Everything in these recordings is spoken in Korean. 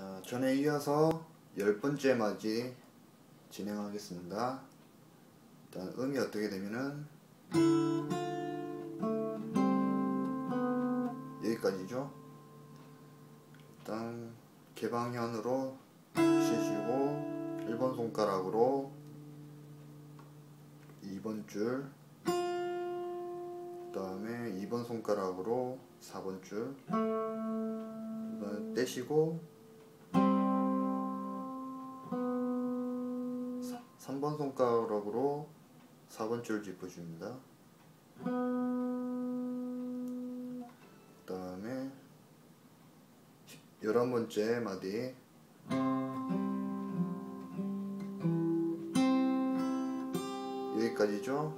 자, 전에 이어서 열 번째 맞이 진행하겠습니다. 일단 음이 어떻게 되면은 여기까지죠. 일단 개방현으로 치시고 1번 손가락으로 2번 줄, 그 다음에 2번 손가락으로 4번 줄, 떼시고 3번 손가락으로 4번 줄 짚어줍니다. 그 다음에 11번째 마디 여기까지죠.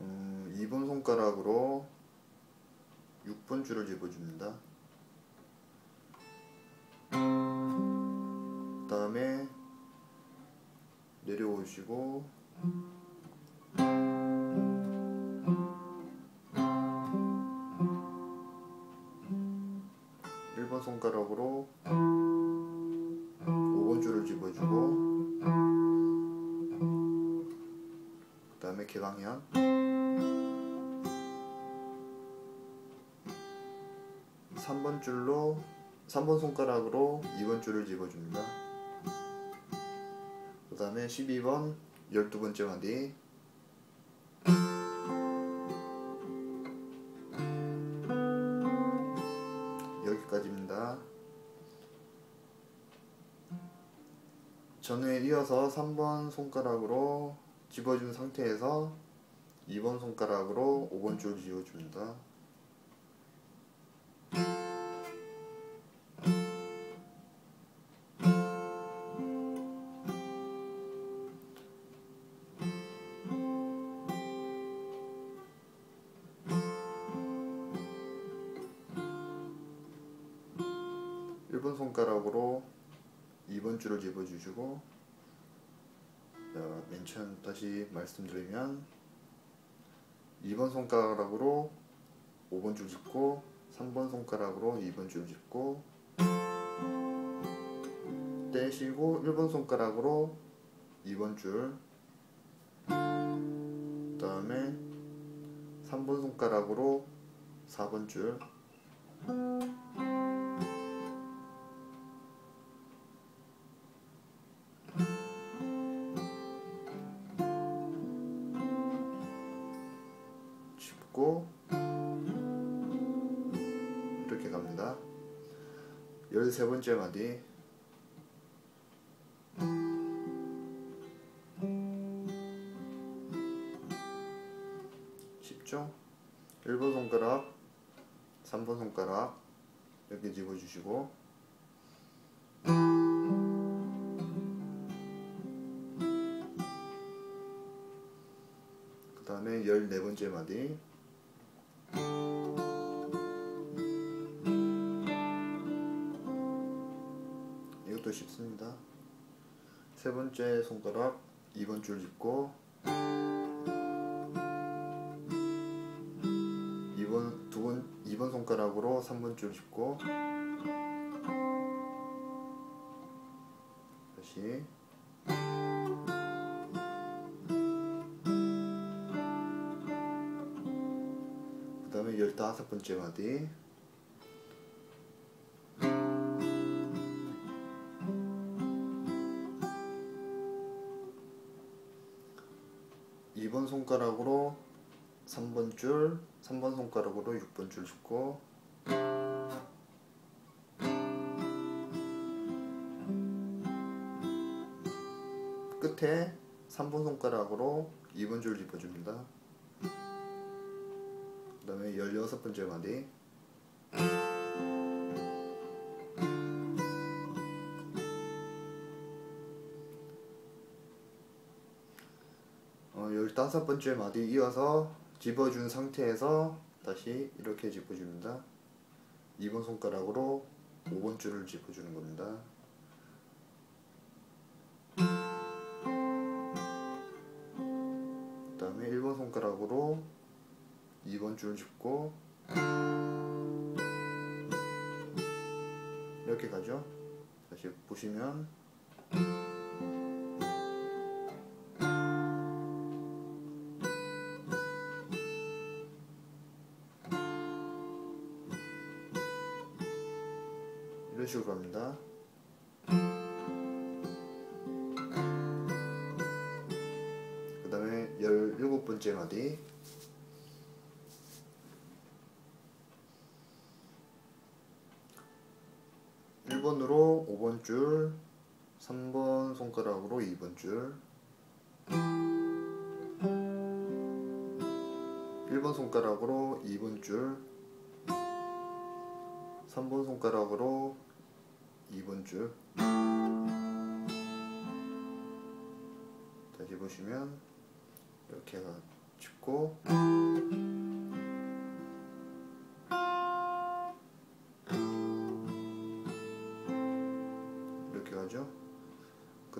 음, 2번 손가락으로 6번 줄을 집어줍니다. 1번 손가락으로 5번 줄을 집어주고 그 다음에 개방현 3번 줄로 3번 손가락으로 2번 줄을 집어줍니다. 그 다음에 12번 12번째 마디 여기까지입니다. 전에 이어서 3번 손가락으로 집어준 상태에서 2번 손가락으로 5번 줄 지어줍니다. 일본 손가락으로 2번 줄을 집어주시고 자, 맨 처음 다시 말씀드리면 2번 손가락으로 5번 줄 짚고 3번 손가락으로 2번 줄 짚고 떼시고 1번 손가락으로 2번 줄 그다음에 3번 손가락으로 4번 줄 짚고 이렇게 갑니다. 13번째 마디 쉽죠? 1번 손가락 3번 손가락 이렇게 집어주시고 그 다음에 14번째 마디 이것도 쉽습니다. 세 번째 손가락 2번 줄 짚고 2번 두 번 2번 손가락으로 3번 줄 짚고 다시 그 다음에 15번째 마디 이번 손가락으로 3번 줄, 3번 손가락으로 6번 줄 짚고 끝에 3번 손가락으로 2번 줄 짚어줍니다. 그 다음에 16번째 마디 어, 15번째 마디 이어서 집어준 상태에서 다시 이렇게 짚어줍니다. 2번 손가락으로 5번 줄을 짚어주는 겁니다. 그 다음에 1번 손가락으로 2번 줄 짚고 이렇게 가죠. 다시 보시면 이런 식으로 갑니다. 그 다음에 17번째 마디 1번으로 5번 줄. 3번 손가락으로 2번 줄. 1번 손가락으로 2번 줄. 3번 손가락으로 2번 줄. 다시 보시면 이렇게 짚고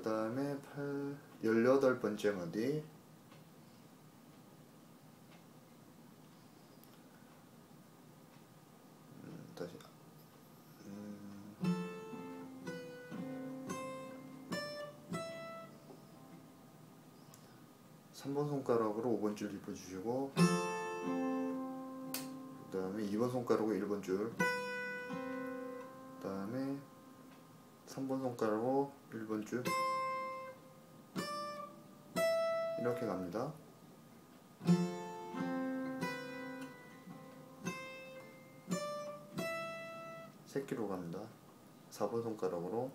그 다음에 8 18번째 마디. 음, 다시. 음, 3번 손가락으로 5번 줄 짚어주시고 그 다음에 2번 손가락으로 1번 줄 그 다음에 3번 손가락으로 1번 줄 이렇게 갑니다. 새끼로 갑니다. 4번 손가락으로.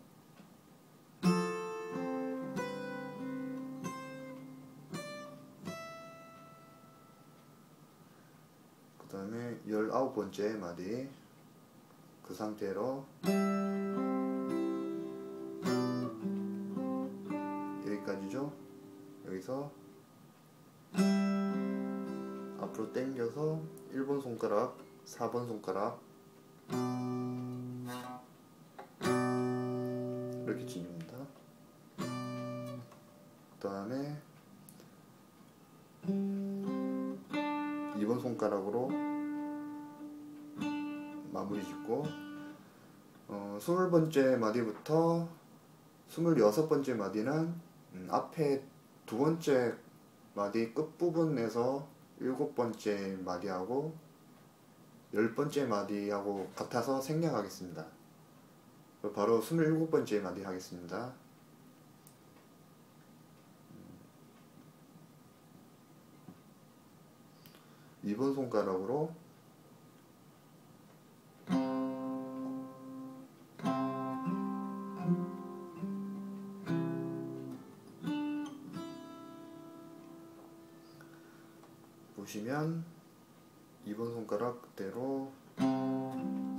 그 다음에 19번째 마디. 그 상태로 여기서 앞으로 당겨서 1번 손가락 4번 손가락 이렇게 진입니다. 그 다음에 2번 손가락으로 마무리 짓고 어, 20번째 마디부터 26번째 마디는 음, 앞에 두 번째 마디 끝부분에서 일곱 번째 마디하고 열 번째 마디하고 같아서 생략하겠습니다. 바로 27번째 마디 하겠습니다. 2번 손가락으로 보시면 2번 손가락 그대로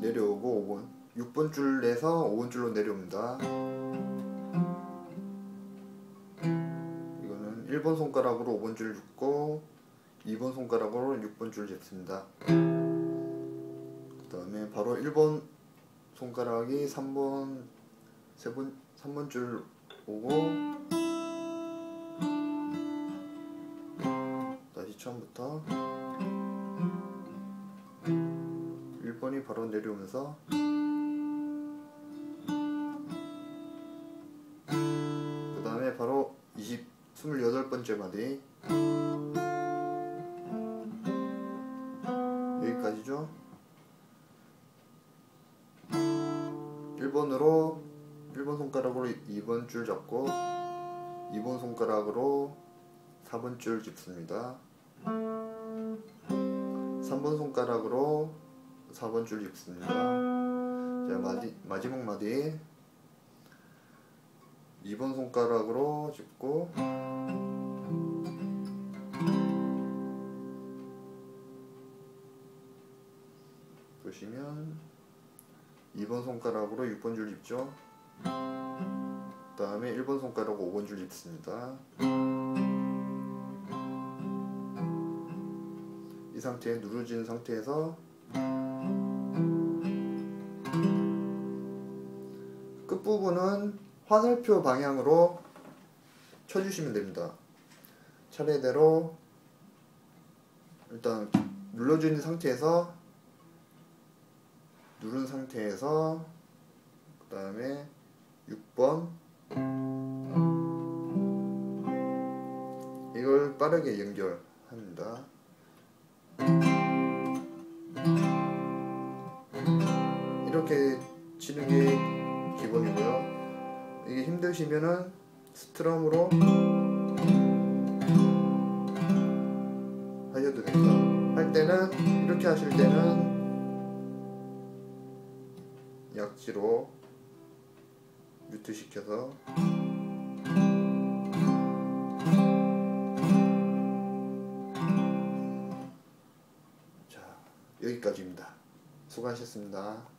내려오고 5번 6번 줄에서 5번 줄로 내려옵니다. 이거는 1번 손가락으로 5번 줄 줍고 2번 손가락으로 6번 줄 잡습니다. 그 다음에 바로 1번 손가락이 3번, 3번, 3번 줄 오고 처음부터 1번이 바로 내려오면서 그 다음에 바로 20, 28번째 마디. 여기까지죠? 1번으로 1번 손가락으로 2번 줄 잡고 2번 손가락으로 4번 줄 짚습니다 3번 손가락으로 4번 줄 짚습니다. 자 마디, 마지막 마디. 2번 손가락으로 짚고. 보시면 2번 손가락으로 6번 줄 짚죠? 그 다음에 1번 손가락으로 5번 줄 짚습니다 이 상태에 누르진 상태에서 끝부분은 화살표 방향으로 쳐주시면 됩니다 차례대로 일단 눌러주는 상태에서 누른 상태에서 그 다음에 6번 이걸 빠르게 연결합니다. 치는 게 기본이고요. 이게 힘드시면은 스트럼으로 하셔도 됩니다. 할 때는 이렇게 하실 때는 약지로 뮤트 시켜서 자 여기까지입니다. 수고하셨습니다.